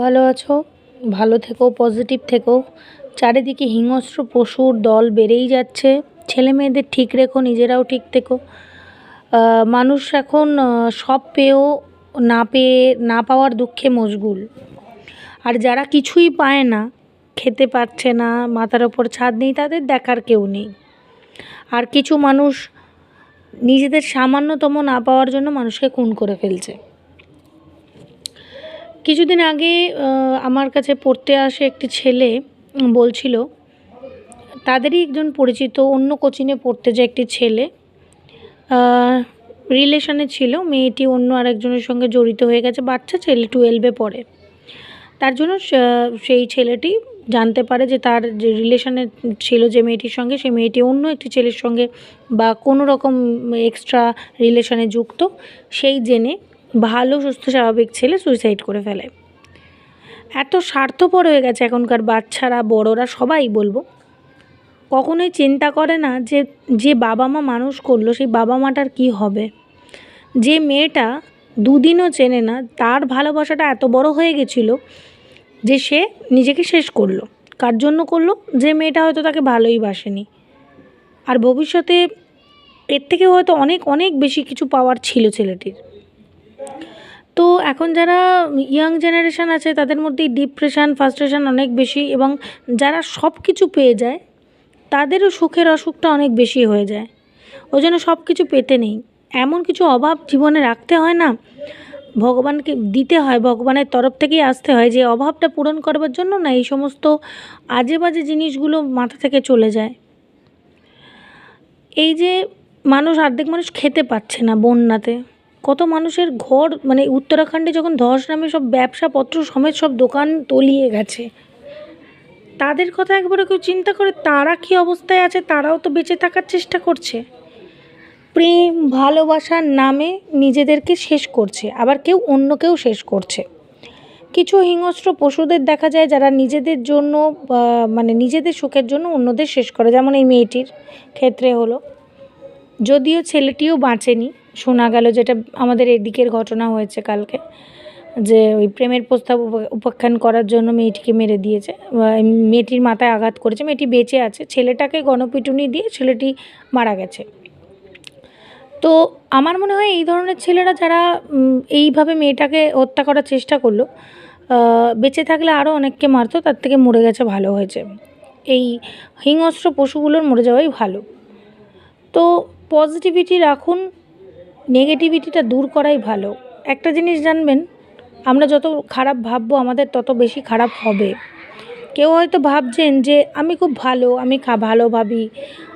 ভালো আছো? ভালো থেকো পজিটিভ থেকো। চারিদিকে হিংস্র, পশুর দল বেড়েই যাচ্ছে। ছেলে মেয়েদের ঠিক রেখো, নিজেরাও ঠিক থেকো। মানুষ এখন সব পেয়েও না পেয়ে, না পাওয়ার দুঃখে মশগুল। আর যারা কিছুই পায় না, খেতে পাচ্ছে না, মাথার ওপর ছাদ নেই, তাদের দেখার কেউ নেই। আর কিছু মানুষ নিজেদের সামান্যতম না পাওয়ার জন্য মানুষকে খুন করে ফেলছে। কিছুদিন আগে আমার কাছে পড়তে আসে একটি ছেলে বলছিল, তাদেরই একজন পরিচিত, অন্য কোচিংয়ে পড়তে যায় একটি ছেলে রিলেশনে ছিল, মেয়েটি অন্য আরেকজনের সঙ্গে জড়িত হয়ে গেছে, বাচ্চা ছেলে টুয়েলভে পড়ে। তার জন্য সেই ছেলেটি জানতে পারে যে তার যে রিলেশনে ছিল যে মেয়েটির সঙ্গে, সেই মেয়েটি অন্য একটি ছেলের সঙ্গে বা কোনো রকম এক্সট্রা রিলেশনে যুক্ত। সেই জেনে ভালো, সুস্থ, স্বাভাবিক ছেলে সুইসাইড করে ফেলে। এত স্বার্থপর হয়ে গেছে এখনকার বাচ্চারা, বড়রা, সবাই বলব। কখনোই চিন্তা করে না যে যে বাবা মা মানুষ করল, সেই বাবা মাটার কী হবে? যে মেয়েটা দুদিনও চেনে না, তার ভালোবাসাটা এত বড় হয়ে গেছিল যে সে নিজেকে শেষ করল। কার জন্য করল? যে মেয়েটা হয়তো তাকে ভালোই বাসেনি। আর ভবিষ্যতে এর থেকে হয়তো অনেক অনেক বেশি কিছু পাওয়ার ছিল ছেলেটির। তো এখন যারা ইয়াং জেনারেশান আছে, তাদের মধ্যে ডিপ্রেশান ফার্স্ট্রেশন অনেক বেশি এবং যারা সব কিছু পেয়ে যায়, তাদেরও সুখের অসুখটা অনেক বেশি হয়ে যায়। ওই জন্য সব কিছু পেতে নেই। এমন কিছু অভাব জীবনে রাখতে হয় না। ভগবানকে দিতে হয়, ভগবানের তরফ থেকেই আসতে হয় যে অভাবটা পূরণ করবার জন্য না এই সমস্ত আজে বাজে জিনিসগুলো মাথা থেকে চলে যায়। এই যে মানুষ অর্ধেক মানুষ খেতে পাচ্ছে না বন্যাতে। কত মানুষের ঘর মানে উত্তরাখণ্ডে যখন ধস নামে সব ব্যবসাপত্র সমেত সব দোকান তলিয়ে গেছে। তাদের কথা একবারও কেউ চিন্তা করে তারা কী অবস্থায় আছে, তারাও তো বেঁচে থাকার চেষ্টা করছে। প্রেম, ভালোবাসার নামে নিজেদেরকে শেষ করছে, আবার কেউ অন্য কেউ শেষ করছে। কিছু হিংস্র পশুদের দেখা যায় যারা নিজেদের জন্য মানে নিজেদের সুখের জন্য অন্যদের শেষ করে, যেমন এই মেয়েটির ক্ষেত্রে হলো। যদিও ছেলেটিও বাঁচেনি। শোনা গেল যেটা আমাদের এদিকের ঘটনা হয়েছে কালকে, যে ওই প্রেমের প্রস্তাব উপ- উপাখ্যান করার জন্য মেয়েটিকে মেরে দিয়েছে মেয়েটির মাথায় আঘাত করেছে, মেয়েটি বেঁচে আছে, ছেলেটাকে গণপিটুনি দিয়ে ছেলেটি মারা গেছে। তো আমার মনে হয় এই ধরনের ছেলেরা যারা এইভাবে মেয়েটাকে হত্যা করার চেষ্টা করল বেঁচে থাকলে আরও অনেককে মারতো, তার থেকে মরে গেছে ভালো হয়েছে। এই হিংস্র পশুগুলোর মরে যাওয়াই ভালো। তো পজিটিভিটি রাখুন নেগেটিভিটিটা দূর করাই ভালো। একটা জিনিস জানবেন, আমরা যত খারাপ ভাববো আমাদের তত বেশি খারাপ হবে। কেউ হয়তো ভাবছেন যে, আমি খুব ভালো, আমি খা, ভালো ভাবি,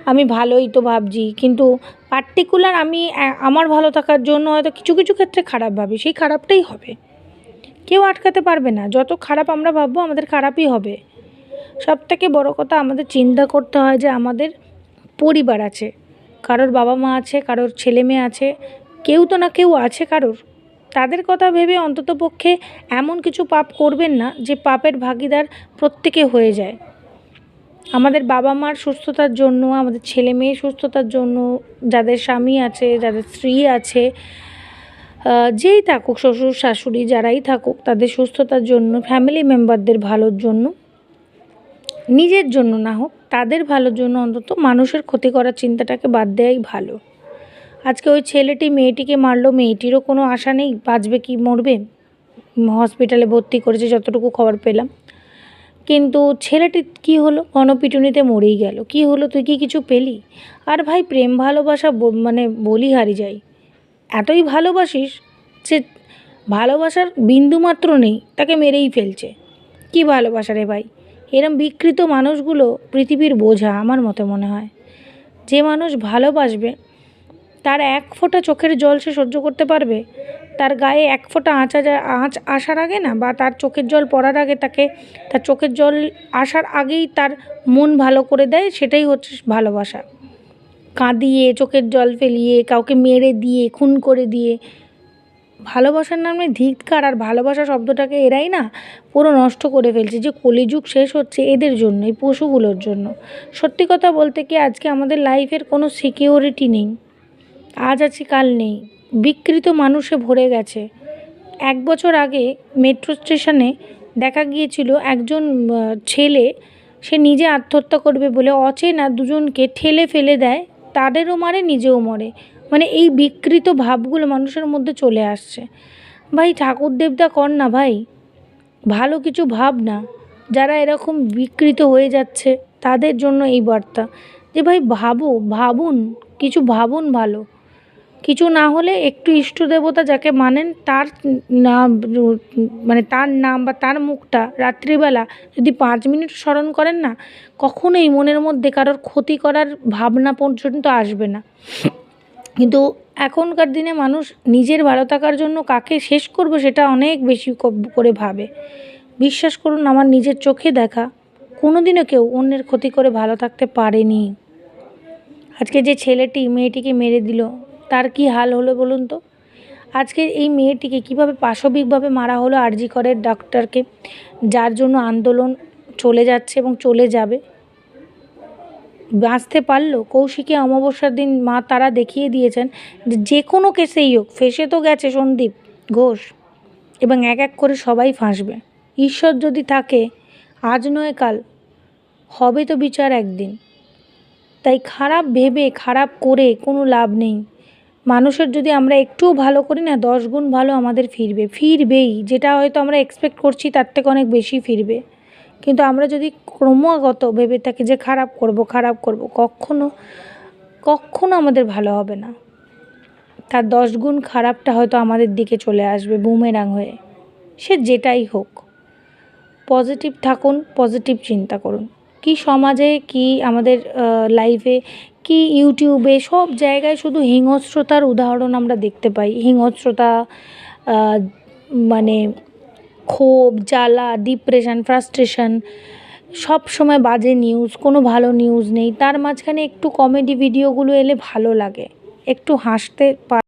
আমি ভালোই তো ভাবছি। কিন্তু পার্টিকুলার আমি আমার ভালো থাকার জন্য হয়তো কিছু কিছু ক্ষেত্রে খারাপ ভাবি, সেই খারাপটাই হবে। কেউ আটকাতে পারবে না। যত খারাপ আমরা ভাববো, আমাদের খারাপই হবে। সব থেকে বড়ো কথা আমাদের চিন্তা করতে হয় যে, আমাদের পরিবার আছে। কারোর বাবা মা আছে, কারোর ছেলে মেয়ে আছে, কেউ তো না কেউ আছে কারোর। তাদের কথা ভেবে অন্তত পক্ষে এমন কিছু পাপ করবেন না যে পাপের ভাগিদার প্রত্যেকে হয়ে যায়। আমাদের বাবা মার সুস্থতার জন্য, আমাদের ছেলে মেয়ে সুস্থতার জন্য, যাদের স্বামী আছে, যাদের স্ত্রী আছে যেই থাকুক, শ্বশুর, শাশুড়ি, যারাই থাকুক, তাদের সুস্থতার জন্য ফ্যামিলি মেম্বারদের ভালোর জন্য, নিজের জন্য না হোক তাদের ভালোর জন্য অন্তত মানুষের ক্ষতি করার চিন্তাটাকে বাদ দেওয়াই ভালো। আজকে ওই ছেলেটি মেয়েটিকে মারলো, মেয়েটিরও কোনো আশা নেই, বাঁচবে কি, মরবে? হসপিটালে ভর্তি করেছে, যতটুকু খবর পেলাম। কিন্তু ছেলেটি কি হলো? গণপিটুনিতে মরেই গেল। কি হলো? তুই কি কিছু পেলি? আর ভাই, প্রেম, ভালোবাসা মানে বলি হারি যাই এতই ভালোবাসিস যে ভালোবাসার বিন্দুমাত্র নেই, তাকে মেরেই ফেলছে। কি ভালোবাসা রে ভাই? এরম বিকৃত মানুষগুলো পৃথিবীর বোঝা আমার মতে মনে হয়। যে মানুষ ভালোবাসবে, তার এক ফোঁটা চোখের জল সে সহ্য করতে পারবে, তার গায়ে এক ফোঁটা আঁচা আজা- আঁচ আসার আগে না, বা তার চোখের জল পড়ার আগে তাকে, তার চোখের জল আসার আগেই তার মন ভালো করে দেয়, সেটাই হচ্ছে ভালোবাসা। কাঁদিয়ে, চোখের জল ফেলিয়ে, কাউকে মেরে দিয়ে, খুন করে দিয়ে ভালোবাসার নামে ধিক্কার আর ভালোবাসা শব্দটাকে এরাই না পুরো নষ্ট করে ফেলছে। যে কলিযুগ শেষ হচ্ছে এদের জন্য, এই পশুগুলোর জন্য। সত্যি কথা বলতে কি আজকে আমাদের লাইফের কোনো সিকিউরিটি নেই। আজ আছি, কাল নেই। বিকৃত মানুষে ভরে গেছে। এক বছর আগে মেট্রো স্টেশনে দেখা গিয়েছিল একজন ছেলে, সে নিজে আত্মহত্যা করবে বলে অচেনা দুজনকে ঠেলে ফেলে দেয়। তাদেরও মারে, নিজেও মরে। মানে এই বিকৃত ভাবগুলো মানুষের মধ্যে চলে আসছে। ভাই, ঠাকুর দেবতা কর না ভাই। ভালো কিছু ভাব না। যারা এরকম বিকৃত হয়ে যাচ্ছে, তাদের জন্য এই বার্তা। যে ভাই, ভাবো, ভাবুন, কিছু ভাবুন ভালো। কিছু না হলে একটু ইষ্ট দেবতা যাকে মানেন, তার নাম মানে তার নাম বা তার মুখটা রাত্রিবেলা যদি পাঁচ মিনিট স্মরণ করেন না, কখনোই মনের মধ্যে কারোর ক্ষতি করার ভাবনা পর্যন্ত আসবে না। কিন্তু এখনকার দিনে মানুষ নিজের ভালো থাকার জন্য কাকে শেষ করবে সেটা অনেক বেশি করে ভাবে। বিশ্বাস করুন, আমার নিজের চোখে দেখা কোনো দিনও কেউ অন্যের ক্ষতি করে ভালো থাকতে পারেনি। আজকে যে ছেলেটি মেয়েটিকে মেরে দিল, তার কি হাল হলো বলুন তো? আজকে এই মেয়েটিকে কীভাবে পাশবিকভাবে মারা হলো আরজি করের ডাক্তারকে, যার জন্য আন্দোলন চলে যাচ্ছে এবং চলে যাবে বাঁচতে পারল। কৌশিকী অমাবস্যার দিন মা তারা দেখিয়ে দিয়েছেন যে কোনো কেসেই হোক, ফেসে তো গেছে সন্দীপ, ঘোষ এবং এক এক করে সবাই ফাঁসবে। ঈশ্বর যদি থাকে, আজ নয় কাল, হবে তো বিচার একদিন। তাই খারাপ ভেবে, খারাপ করে কোনো লাভ নেই। মানুষের যদি আমরা একটুও ভালো করি না, দশ গুণ ভালো আমাদের ফিরবে। ফিরবেই, যেটা হয়তো আমরা এক্সপেক্ট করছি, তার থেকে অনেক বেশি ফিরবে। কিন্তু আমরা যদি ক্রমাগত ভেবে থাকি যে খারাপ করব খারাপ করব, কখনো কখনো আমাদের ভালো হবে না। তার দশ গুণ খারাপটা হয়তো আমাদের দিকে চলে আসবে বুমেরাং হয়ে। সে যেটাই হোক, পজিটিভ থাকুন, পজিটিভ চিন্তা করুন। কি সমাজে, কি আমাদের লাইফে কি ইউটিউবে, সব জায়গায় শুধু হিংস্রতার উদাহরণ আমরা দেখতে পাই। হিংস্রতা মানে ক্ষোভ, জ্বালা ডিপ্রেশন ফ্রাস্ট্রেশন সব সময় বাজে নিউজ কোনো ভালো নিউজ নেই। তার মাঝখানে একটু কমেডি ভিডিওগুলো এলে ভালো লাগে। একটু হাসতে পা